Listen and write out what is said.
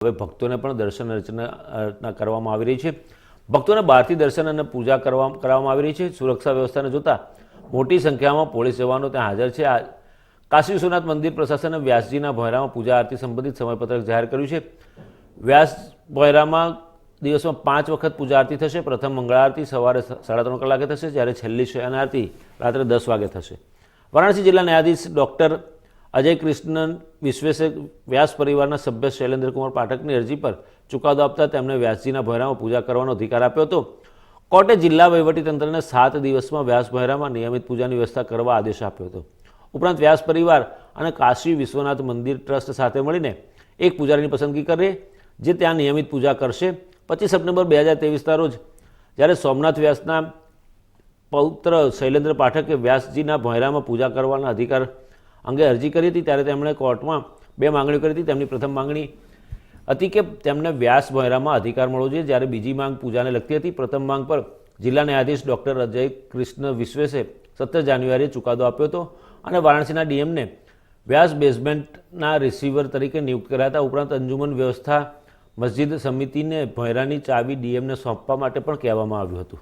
હવે ભક્તોને પણ દર્શન અર્ચના કરવામાં આવી રહી છે. ભક્તોને બહારથી દર્શન અને પૂજા કરવા કરવામાં આવી રહી છે. સુરક્ષા વ્યવસ્થાને જોતા મોટી સંખ્યામાં પોલીસ જવાનો ત્યાં હાજર છે. આ કાશી વિશ્વનાથ મંદિર પ્રશાસને વ્યાસજીના ભોયરામાં પૂજા આરતી સંબંધિત સમયપત્રક જાહેર કર્યું છે. વ્યાસ ભોયરામાં દિવસમાં પાંચ વખત પૂજા આરતી થશે. પ્રથમ મંગળા આરતી સવારે સાડા ત્રણ કલાકે થશે. જ્યારે છેલ્લી શયન આરતી રાત્રે દસ વાગે થશે. વારાણસી જિલ્લા ન્યાયાધીશ ડૉક્ટર અજય કૃષ્ણન વિશ્વેશે વ્યાસ પરિવારના સભ્ય શૈલેન્દ્રકુમાર પાઠકની અરજી પર ચુકાદો આપતા તેમને વ્યાસજીના ભોયરામાં પૂજા કરવાનો અધિકાર આપ્યો હતો. કોર્ટે જિલ્લા વહીવટીતંત્રને સાત દિવસમાં વ્યાસ ભોયરામાં નિયમિત પૂજાની વ્યવસ્થા કરવા આદેશ આપ્યો હતો. ઉપરાંત વ્યાસ પરિવાર અને કાશી વિશ્વનાથ મંદિર ટ્રસ્ટ સાથે મળીને એક પૂજારીની પસંદગી કરે, જે ત્યાં નિયમિત પૂજા કરશે. પચીસ સપ્ટેમ્બર બે હજાર તેવીસના રોજ, જ્યારે સોમનાથ વ્યાસના પૌત્ર શૈલેન્દ્ર પાઠકે વ્યાસજીના ભોયરામાં પૂજા કરવાના અધિકાર અંગે અરજી કરી હતી ત્યારે તેમણે કોર્ટમાં બે માંગણીઓ કરી હતી. તેમની પ્રથમ માંગણી હતી કે તેમને વ્યાસ ભોયરામાં અધિકાર મળવો જોઈએ જ્યારે બીજી માંગ પૂજાને લગતી હતી. પ્રથમ માંગ પર જિલ્લા ન્યાયાધીશ ડૉક્ટર અજય કૃષ્ણ વિશ્વેશે સત્તર જાન્યુઆરીએ ચુકાદો આપ્યો હતો અને વારાણસીના ડીએમને વ્યાસ બેઝમેન્ટના રિસીવર તરીકે નિયુક્ત કર્યા હતા. ઉપરાંત અંજુમન વ્યવસ્થા મસ્જિદ સમિતિને ભોયરાની ચાવી ડીએમને સોંપવા માટે પણ કહેવામાં આવ્યું હતું.